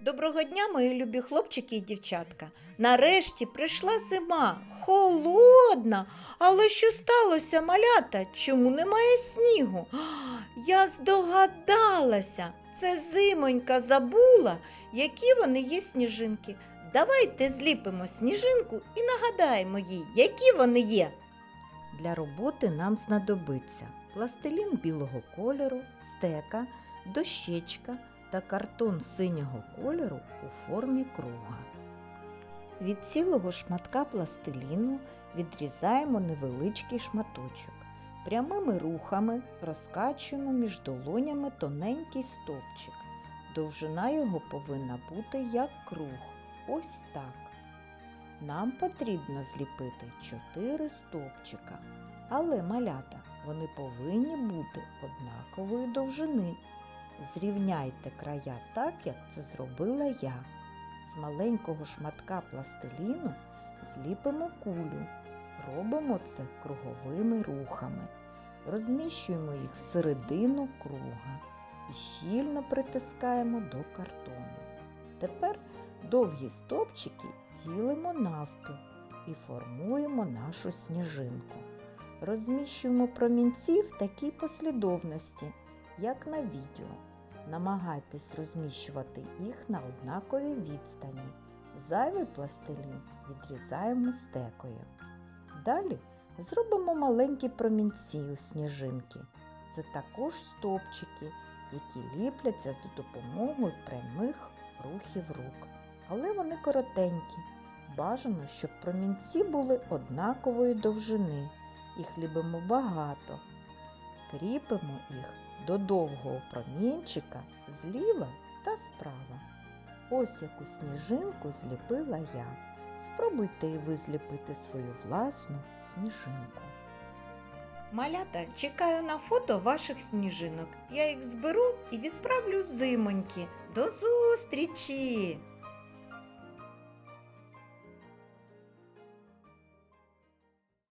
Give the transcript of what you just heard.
Доброго дня, мої любі хлопчики і дівчатка. Нарешті прийшла зима, холодна. Але що сталося, малята? Чому немає снігу? Я здогадалася, це зимонька забула, які вони є сніжинки. Давайте зліпимо сніжинку і нагадаємо їй, які вони є. Для роботи нам знадобиться пластилін білого кольору, стека, дощечка та картон синього кольору у формі круга. Від цілого шматка пластиліну відрізаємо невеличкий шматочок. Прямими рухами розкачуємо між долонями тоненький стовпчик. Довжина його повинна бути як круг. Ось так. Нам потрібно зліпити чотири стовпчика. Але малята, вони повинні бути однакової довжини. Зрівняйте края так, як це зробила я. З маленького шматка пластиліну зліпимо кулю. Робимо це круговими рухами. Розміщуємо їх всередину круга і щільно притискаємо до картону. Тепер довгі стовпчики ділимо навпіл і формуємо нашу сніжинку. Розміщуємо промінці в такій послідовності, як на відео. Намагайтесь розміщувати їх на однаковій відстані. Зайвий пластилін відрізаємо стекою. Далі зробимо маленькі промінці у сніжинки. Це також стовпчики, які ліпляться за допомогою прямих рухів рук. Але вони коротенькі. Бажано, щоб промінці були однакової довжини. Їх любимо багато. Кріпимо їх до довгого промінчика зліва та справа. Ось яку сніжинку зліпила я. Спробуйте і ви зліпити свою власну сніжинку. Малята, чекаю на фото ваших сніжинок. Я їх зберу і відправлю зимоньки. До зустрічі!